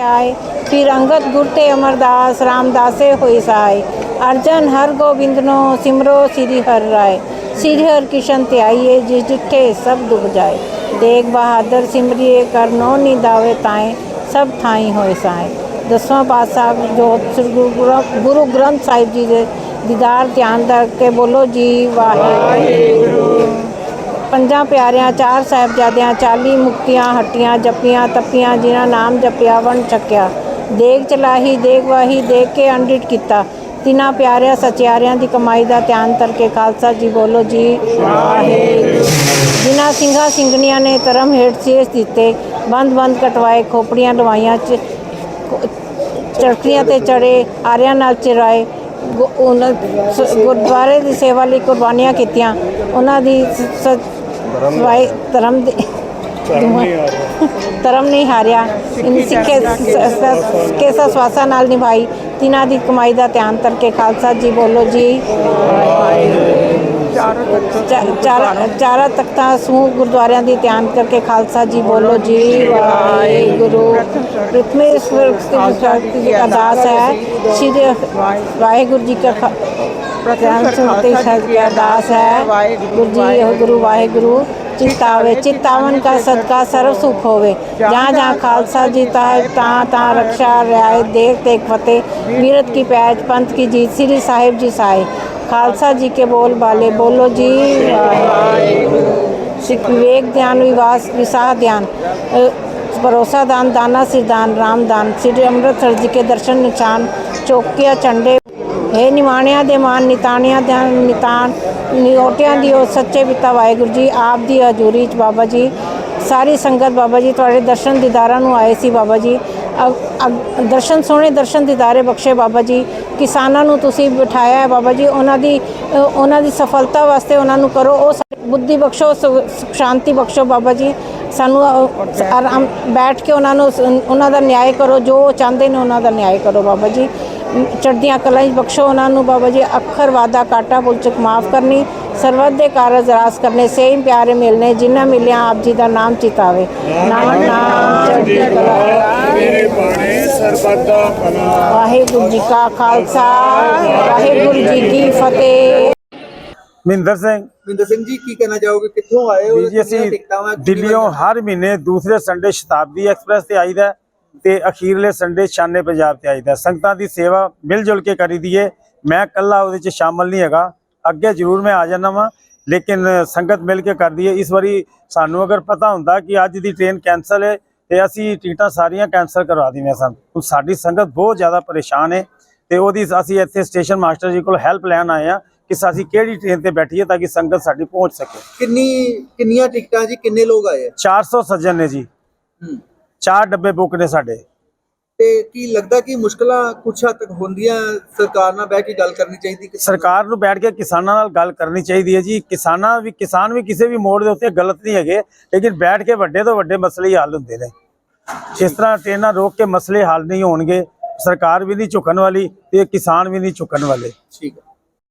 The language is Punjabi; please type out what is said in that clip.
ਆਏ। ਫਿਰ ਅੰਗਦ ਗੁਰ ਤੇ ਅਮਰਦਾਸ ਰਾਮਦਾਸੇ ਹੋਏ ਸਹਾय ਅਰਜਨ ਹਰ ਗੋਬਿੰਦਨੋ ਸਿਮਰੋ ਸ੍ਰੀ ਹਰਿ ਰਾਏ। ਸ੍ਰੀ ਹਰ ਕਿਸ਼ਨ ਧਿਆਈਏ ਜਿਸ ਜਿੱਠੇ ਸਭ ਡੁੱਬ ਜਾਏ। ਦੇਖ ਬਹਾਦਰ ਸਿਮਰਿਏ ਕਰਨੋ ਨਿਦਾਵੇ ਤਾਏ। ਸਭ ਥਾਈ ਹੋਏ ਸਹਾय ਦਸਵਾਂ ਪਾਤਸ਼ਾਹ ਜੋ ਸ੍ਰੀ ਗੁਰੂ ਗ੍ਰੰਥ- ਗੁਰੂ ਗ੍ਰੰਥ ਸਾਹਿਬ ਜੀ ਦੇ ਦੀਦਾਰ ਧਿਆਨ ਰੱਖ ਕੇ ਬੋਲੋ ਜੀ ਵਾਹਿਗੁਰੂ। ਪੰਜਾਂ ਪਿਆਰਿਆਂ, ਚਾਰ ਸਾਹਿਬਜ਼ਾਦਿਆਂ 40 ਮੁਕਤੀਆਂ, ਹੱਟੀਆਂ, ਜਪੀਆਂ, ਤਪੀਆਂ, ਜਿਨ੍ਹਾਂ ਨਾਮ ਜਪਿਆ ਵਣ ਛਕਿਆ ਦੇਗ ਚਲਾਹੀ, ਦੇਗ ਵਾਹੀ ਦੇਖ ਕੇ ਅੰਡਿਟ ਕੀਤਾ। ਤਿਨਾਂ ਪਿਆਰਿਆਂ, ਸਚਿਆਰਿਆਂ ਦੀ ਕਮਾਈ ਦਾ ਧਿਆਨ ਕਰਕੇ ਖਾਲਸਾ ਜੀ ਬੋਲੋ ਜੀ। ਜਿਨ੍ਹਾਂ ਸਿੰਘਾਂ ਸਿੰਘਣੀਆਂ ਨੇ ਧਰਮ ਹੇਠ ਸੇਸ ਦਿੱਤੇ ਬੰਦ ਬੰਦ ਕਟਵਾਏ, ਖੋਪੜੀਆਂ ਲਵਾਈਆਂ, ਚ ਚਰਖੀਆਂ ਤੇ ਚੜੇ, ਆਰਿਆਂ ਨਾਲ ਚਿਰਾਏ, ਗੁ- ਉਹਨਾਂ ਸ- ਗੁਰਦੁਆਰੇ ਦੀ ਸੇਵਾ ਲਈ ਕੁਰਬਾਨੀਆਂ ਕੀਤੀਆਂ। ਉਹਨਾਂ ਦੀ ਸ- ਸ- ਵਾਹਿ ਧਰਮ ਦੇ ਧਰਮ ਨਹੀਂ ਹਾਰਿਆ। ਇਨ ਸਿੱਖੇ ਕੇਸਾ ਸਵਾਸਾ ਨਾਲ ਨਿਭਾਈ। ਤਿਨਾਂ ਦੀ ਕਮਾਈ ਦਾ ਧਿਆਨ ਕਰਕੇ ਖਾਲਸਾ ਜੀ ਬੋਲੋ ਜੀ। ਚਾਰਾ ਚਾਰਾ ਤਖਤਾਂ ਸਮੂਹ ਗੁਰਦੁਆਰਿਆਂ ਦੀ ਧਿਆਨ ਕਰਕੇ ਖਾਲਸਾ ਜੀ ਬੋਲੋ ਜੀ। ਵਾਹਿਗੁਰੂ। ਪ੍ਰਥਮੇਸ਼ਵਰ ਸ਼ਕਤੀ ਦੀ ਅਰਦਾਸ ਹੈ। ਸ਼੍ਰੀ ਵਾਹਿਗੁਰੂ ਜੀ ਕਾ ਪ੍ਰਚਾਰ ਸੁਣਤੇ ਸਜ ਕੇ ਅਰਦਾਸ ਹੈ ਗੁਰੂ ਇਹ ਗੁਰੂ ਵਾਹਿਗੁਰੂ ਚਿਤਾਵੇ ਚਿਤਾਵਨ ਦਾ ਸਦਕਾ ਸਰਵ ਸੁਖ ਹੋਵੇ। ਜਾਂ ਜਾਂ ਖਾਲਸਾ ਜੀਤਾ ਤਾਂ ਤਾਂ ਰੱਖਿਆ ਰਿਆਇਤ ਦੇਖ ਤੇ ਫਤਿਹ ਵੀਰਤ ਕੀ ਪੈਜ ਪੰਥ ਕੀ ਜੀਤ ਸ੍ਰੀ ਸਾਹਿਬ ਜੀ ਸਾਈ ਖਾਲਸਾ ਜੀ ਕੇ ਬੋਲ ਬਾਲੇ ਬੋਲੋ ਜੀ। ਸਿੱਖ ਵਿਵੇਕ ਧਿਆਨ ਵਿਵਾਸ ਵਿਸਾਹ ਧਿਆਨ। ਭਰੋਸਾ ਦਾਨ ਦਾਨਾ ਸਿਰਦਾਨ ਰਾਮ ਦਾਨ। ਸ੍ਰੀ ਅੰਮ੍ਰਿਤਸਰ ਜੀ ਕੇ ਦਰਸ਼ਨ ਨਿਸ਼ਾਨ ਚੌਕੀਆ ਚੰਡੇ ਇਹ ਨਿਵਾਣਿਆਂ ਦੇ ਮਾਨ ਨਿਤਾਣਿਆਂ ਦੇ ਨਿਤਾਨ ਨਿਓਟਿਆਂ ਦੀ, ਉਹ ਸੱਚੇ ਪਿਤਾ ਵਾਹਿਗੁਰੂ ਜੀ, ਆਪ ਦੀ ਹਜ਼ੂਰੀ ਚ ਬਾਬਾ ਜੀ, ਸਾਰੀ ਸੰਗਤ ਬਾਬਾ ਜੀ, ਤੁਹਾਡੇ ਦਰਸ਼ਨ ਦੀਦਾਰਾਂ ਨੂੰ ਆਏ ਸੀ ਬਾਬਾ ਜੀ। ਦਰਸ਼ਨ, ਸੋਹਣੇ ਦਰਸ਼ਨ ਦੀਦਾਰੇ ਬਖਸ਼ੇ ਬਾਬਾ ਜੀ। ਕਿਸਾਨਾਂ ਨੂੰ ਤੁਸੀਂ ਬਿਠਾਇਆ ਹੈ ਬਾਬਾ ਜੀ, ਉਹਨਾਂ ਦੀ ਉਹਨਾਂ ਦੀ ਸਫਲਤਾ ਵਾਸਤੇ ਉਹਨਾਂ ਨੂੰ ਕਰੋ, ਉਹ ਬੁੱਧੀ ਬਖਸ਼ੋ ਸ਼ਾਂਤੀ ਬਖਸ਼ੋ ਬਾਬਾ ਜੀ। ਸਾਨੂੰ ਆਰਾਮ, ਬੈਠ ਕੇ ਉਹਨਾਂ ਨੂੰ ਉਹਨਾਂ ਦਾ ਨਿਆਂ ਕਰੋ, ਜੋ ਚਾਹੁੰਦੇ ਨੇ ਉਹਨਾਂ ਦਾ ਨਿਆਂ ਕਰੋ ਬਾਬਾ ਜੀ। ਚੜ੍ਹਦੀਆਂ ਕਲਾਂ 'ਚ ਬਖਸ਼ੋ ਉਹਨਾਂ ਨੂੰ ਬਾਬਾ ਜੀ ਅੱਖਰ ਵਾਦਾ ਕਾਟਾ ਭੁੱਲ ਚੁੱਕ ਮਾਫ ਕਰਨੀ ਸਰਬੱਤ ਦੇ ਕਾਰਜ ਰਾਸ ਕਰਨੇ ਸੇਮ ਪਿਆਰੇ ਮਿਲਨੇ ਜਿਨ੍ਹਾਂ ਮਿਲਿਆ ਆਪ ਜੀ ਦਾ ਨਾਮ ਚਿਤਾਵੇ। ਨਾਮ ਨਾਮ ਚੜ੍ਹਦੀ ਕਲਾ ਮੇਰੇ ਬਾਣੇ ਸਰਬੱਤ ਦਾ ਭਲਾ। ਵਾਹਿਗੁਰੂ ਜੀ ਕਾ ਖਾਲਸਾ ਵਾਹਿਗੁਰੂ ਜੀ ਕੀ ਫਤਿਹ। ਮਹਿੰਦਰ ਸਿੰਘ। ਵਿੰਦਰ ਸਿੰਘ ਜੀ ਕੀ ਕਹਿਣਾ ਚਾਹੋਗੇ? ਕਿੱਥੋਂ ਆਏ ਹੋ? ਜੀ ਅਸੀਂ ਦਿੱਲੀੋਂ ਹਰ ਮਹੀਨੇ ਦੂਸਰੇ ਸੰਡੇ ਸ਼ਤਾਬਦੀ ਐਕਸਪ੍ਰੈਸ ਤੇ ਆਈਦਾ। ਹੈ ਤੇ ਅਖੀਰਲੇ ਸੰਡੇ ਸ਼ਾਨੇ ਪੰਜਾਬ ਤੇ ਆਈਦਾ। ਹੈ। ਸੰਗਤਾਂ ਦੀ ਸੇਵਾ ਮਿਲ ਜੁਲ ਕੇ ਕਰੀ ਦੀ ਏ। ਮੈਂ ਕੱਲਾ ਉਹਦੇ ਚ ਸ਼ਾਮਲ ਨਹੀਂ ਹੈਗਾ। ਅੱਗੇ ਜ਼ਰੂਰ ਮੈਂ ਆ ਜਾਣਾ ਵਾਂ ਲੇਕਿਨ ਸੰਗਤ ਮਿਲ ਕੇ ਕਰਦੀ ਏ। ਇਸ ਵਾਰੀ ਸਾਨੂੰ ਅਗਰ ਪਤਾ ਹੁੰਦਾ ਕਿ ਅੱਜ ਦੀ ਟ੍ਰੇਨ ਕੈਨਸਲ ਹੈ ਤੇ ਅਸੀਂ ਟਿਕਟਾਂ ਸਾਰੀਆਂ ਕੈਨਸਲ ਕਰਵਾ ਦਿੰਦੇ ਸਨ। ਹੁਣ ਸਾਡੀ ਸੰਗਤ ਬਹੁਤ ਜ਼ਿਆਦਾ ਪਰੇਸ਼ਾਨ ਹੈ ਤੇ ਉਹਦੀ ਅਸੀਂ ਇੱਥੇ ਸਟੇਸ਼ਨ ਮਾਸਟਰ ਜੀ ਕੋਲ ਹੈਲਪ ਲੈਣ ਆਏ ਆ ਕਿ ਅਸੀਂ ਕਿਹੜੀ ਟ੍ਰੇਨ ਤੇ ਬੈਠੀਏ ਤਾਂ ਕਿ ਸੰਗਤ ਸਾਡੀ ਪਹੁੰਚ ਸਕੇ। ਕਿੰਨੀ ਕਿੰਨੀਆਂ ਟਿਕਟਾਂ ਜੀ? ਕਿੰਨੇ ਲੋਕ ਆਏ ਆ? 400 ਸੱਜਣ ਨੇ ਜੀ। ਹੂੰ। ਚਾਰ ਡੱਬੇ ਬੁੱਕ ਨੇ ਸਾਡੇ। ਤੇ ਕੀ ਲੱਗਦਾ ਕਿ ਮੁਸ਼ਕਲਾਂ ਕੁਛ ਹੱਦ ਤੱਕ ਹੁੰਦੀਆਂ ਸਰਕਾਰ ਨਾਲ ਬਹਿ ਕੇ ਗੱਲ ਕਰਨੀ ਚਾਹੀਦੀ ਕਿ ਸਰਕਾਰ ਨੂੰ ਬੈਠ ਕੇ ਕਿਸਾਨਾਂ ਨਾਲ ਗੱਲ ਕਰਨੀ ਚਾਹੀਦੀ ਹੈ ਜੀ। ਕਿਸਾਨਾਂ ਵੀ ਕਿਸਾਨ ਵੀ ਕਿਸੇ ਵੀ ਮੋੜ ਦੇ ਉੱਤੇ ਗਲਤ ਨਹੀਂ ਹੈਗੇ ਲੇਕਿਨ ਬੈਠ ਕੇ ਵੱਡੇ ਤੋਂ ਵੱਡੇ ਮਸਲੇ ਹੀ ਹੱਲ ਹੁੰਦੇ ਨੇ। ਇਸ ਤਰ੍ਹਾਂ ਟ੍ਰੇਨਾਂ ਰੋਕ ਕੇ ਮਸਲੇ ਹੱਲ ਨਹੀਂ ਹੋਣਗੇ। ਸਰਕਾਰ ਵੀ ਨਹੀਂ ਝੁਕਣ ਵਾਲੀ ਤੇ ਕਿਸਾਨ ਵੀ ਨਹੀਂ ਝੁਕਣ ਵਾਲੇ। ਠੀਕ ਹੈ।